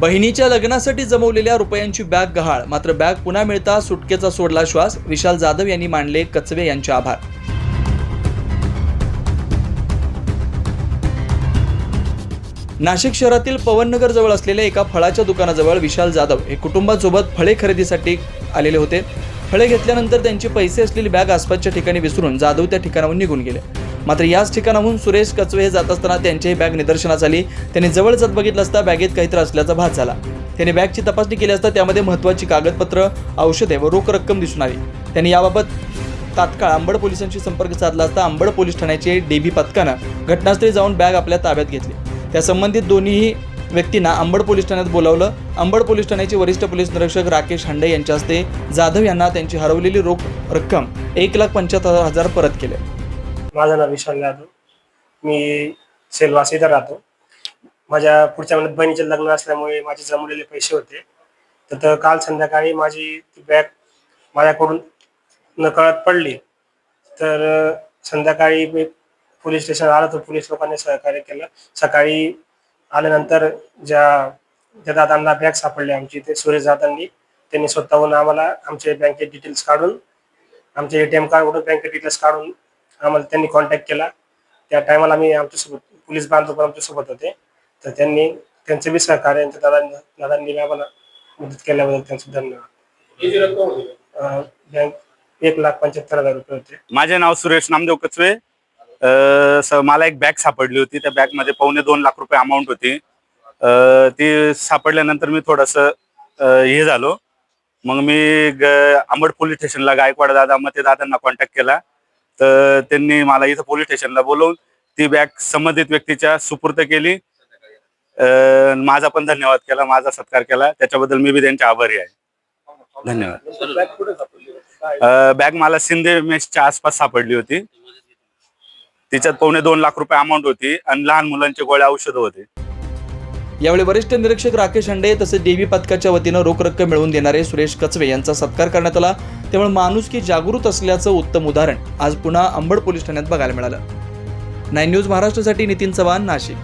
बहिणीच्या लग्नासाठी जमवलेल्या रुपयांची बॅग गहाळ. मात्र बॅग पुन्हा मिळता सुटकेचा सोडला श्वास विशाल जाधव यांनी मानले कचवे यांचे आभार. नाशिक शहरातील पवननगर जवळ असलेल्या एका फळाच्या दुकानाजवळ विशाल जाधव हे कुटुंबासोबत फळे खरेदीसाठी आलेले होते. फळे घेतल्यानंतर त्यांचे पैसे असलेली बॅग आसपासच्या ठिकाणी विसरून जाधव त्या ठिकाणाहून निघून गेले. मात्र याच ठिकाणाहून सुरेश कचवे हे जात असताना त्यांची बॅग निदर्शनास आली. त्यांनी जवळ जात बघितलं असता बॅगेत काहीतरी असल्याचा भास झाला. त्यांनी बॅगची तपासणी केली असता त्यामध्ये महत्त्वाची कागदपत्र औषधे व रोख रक्कम दिसून आली. त्यांनी याबाबत तात्काळ अंबड पोलिसांशी संपर्क साधला असता अंबड पोलीस ठाण्याचे डीबी पथकानं घटनास्थळी जाऊन बॅग आपल्या ताब्यात घेतली. त्या संबंधित दोन्ही व्यक्तींना अंबड पोलीस ठाण्यात बोलावलं. अंबड पोलीस ठाण्याचे वरिष्ठ पोलीस निरीक्षक राकेश हांडे यांच्या हस्ते जाधव यांना त्यांची हरवलेली रोख रक्कम एक लाख पंच्याहत्तर हजार परत केले. माझं नाव विशाल जाधव मी सेलवास इथं राहतो. माझ्या पुढच्या महिन्यात बहिणीचे लग्न असल्यामुळे माझे जमलेले पैसे होते. तर काल संध्याकाळी माझी ती बॅग माझ्याकडून नकळत पडली. तर संध्याकाळी मी पोलीस स्टेशन आलो. तर पोलीस लोकांनी सहकार्य केलं. सकाळी आल्यानंतर ज्या ज्या दादांना बॅग सापडली आमची ते सुरेश दादांनी त्यांनी स्वतःहून आम्हाला आमचे बँकेत डिटेल्स काढून आमचे एटीएम कार्डवरून बँकेत डिटेल्स काढून आम्हाला त्यांनी कॉन्टॅक्ट केला. त्या टायमाला आम्ही आमच्यासोबत पोलीस बांधव पण आमच्यासोबत होते. तर त्यांनी त्यांचे बी सहकार्य दादांनी दादांनी आम्हाला मदत केल्याबद्दल त्यांचे धन्यवाद. बँक एक लाख पंच्याहत्तर हजार रुपये होते. माझे नाव सुरेश नामदेव कचवे. मला एक बॅग सापडली होती. त्या बॅगमध्ये पावणे दोन लाख रुपये अमाऊंट होती. ती सापडल्यानंतर मी थोडस हे झालो. मग मी ग- अंबड पोलीस स्टेशनला गायकवाड दादा मग ते दादांना कॉन्टॅक्ट केला. तर त्यांनी मला इथं पोलीस स्टेशनला बोलवून ती बॅग संबंधित व्यक्तीच्या सुपूर्त केली. माझा पण धन्यवाद केला माझा सत्कार केला. त्याच्याबद्दल मी बी त्यांचे आभारी आहे. धन्यवाद. बॅग मला शिंदे मेसच्या आसपास सापडली होती. तिच्यात पावणे दोन लाख रुपये अमाऊंट होती आणि लहान मुलांचे गोळ्या औषध होते. यावेळी वरिष्ठ निरीक्षक राकेश हांडे तसेच डीबी पथकाच्या वतीनं रोख रक्कम मिळवून देणारे सुरेश कचवे यांचा सत्कार करण्यात आला. त्यामुळे माणूस की जागृत असल्याचं उत्तम उदाहरण आज पुन्हा अंबड पोलीस ठाण्यात बघायला मिळालं. नाईन न्यूज महाराष्ट्रासाठी नितीन चव्हाण नाशिक.